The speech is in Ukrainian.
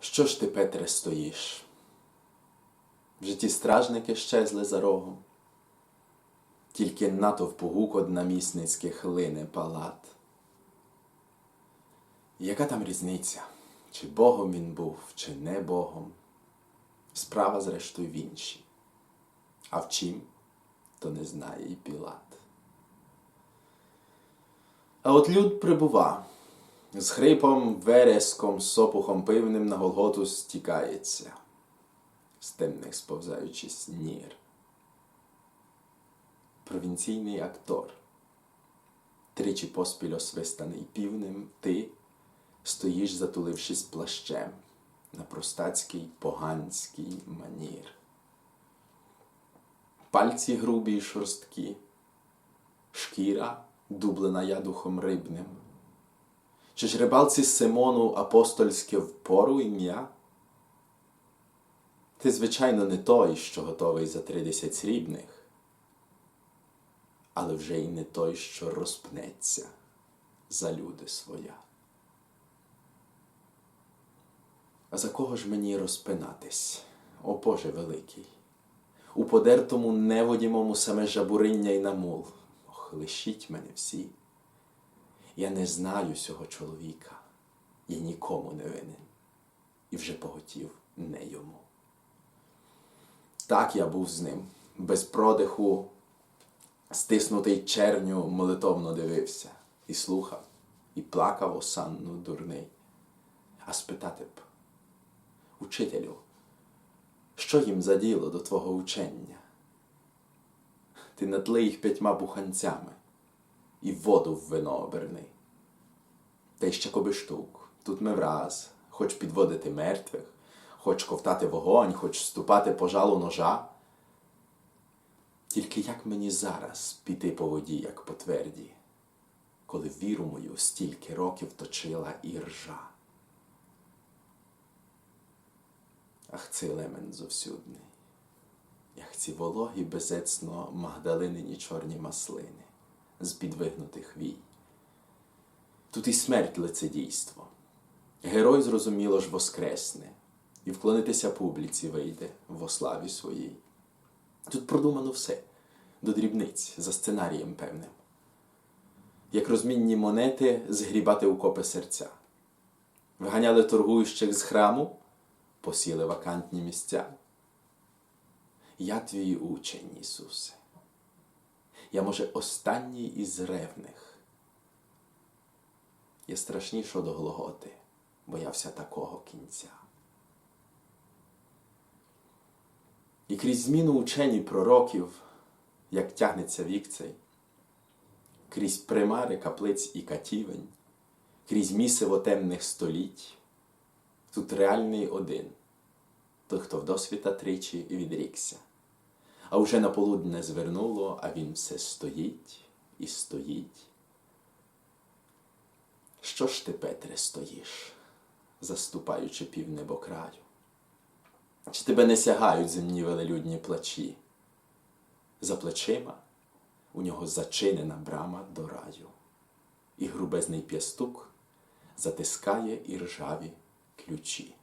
Що ж ти, Петре, стоїш? Вже ті стражники щезли за рогом, тільки натовп гукот намісницьких лине палат. Яка там різниця? Чи Богом він був, чи не Богом? Справа, зрештою, в іншій. А в чим, то не знає і Пілат. А от люд прибува, з хрипом, вереском, сопухом пивним на Голготу стікається, з темних сповзаючи снір. Провінційний актор, тричі поспіль освистаний півнем, ти стоїш, затулившись плащем на простацький поганський манір. Пальці грубі й шорсткі, шкіра дублена ядухом рибним. Чи ж рибалці Симону апостольське впору ім'я? Ти, звичайно, не той, що готовий за тридесять срібних, але вже й не той, що розпнеться за люди своя. А за кого ж мені розпинатись, о Боже великий? У подертому неводімому саме жабуриння й намул. Ох, лишіть мене всі. Я не знаю цього чоловіка, я нікому не винен, і вже поготів не йому. Так я був з ним, без продиху, стиснутий черню, молитовно дивився, і слухав, і плакав осанну дурний. А спитати б, учителю, що їм за діло до твого учення? Ти натли їх п'ятьма буханцями і воду в вино оберни. Та й ще коби штук, тут ми враз, хоч підводити мертвих, хоч ковтати вогонь, хоч ступати по жалу ножа. Тільки як мені зараз піти по воді, як по тверді, коли віру мою стільки років точила і ржа. Ах, цей лемен зовсюдний, як ці вологі безецно магдалинині чорні маслини з підвигнутих вій. Тут і смерть лицедійство. Герой, зрозуміло ж, воскресне, і вклонитися публіці вийде во славі своїй. Тут продумано все до дрібниць за сценарієм певним. Як розмінні монети згрібати у копи серця. Виганяли торгуючих з храму, посіли вакантні місця. Я твій учень, Ісусе. Я, може, останній із ревних. Я страшніше до Голготи, боявся такого кінця. І крізь зміну учені пророків, як тягнеться вік цей, крізь примари каплиць і катівень, крізь місиво темних століть, тут реальний один, той, хто вдосвіта тричі відрікся. А уже на полудне звернуло, а він все стоїть і стоїть. Що ж ти, Петре, стоїш, заступаючи півнебокраю? Чи тебе не сягають земні велелюдні плачі? За плечима у нього зачинена брама до раю, і грубезний п'ястук затискає іржаві ключі.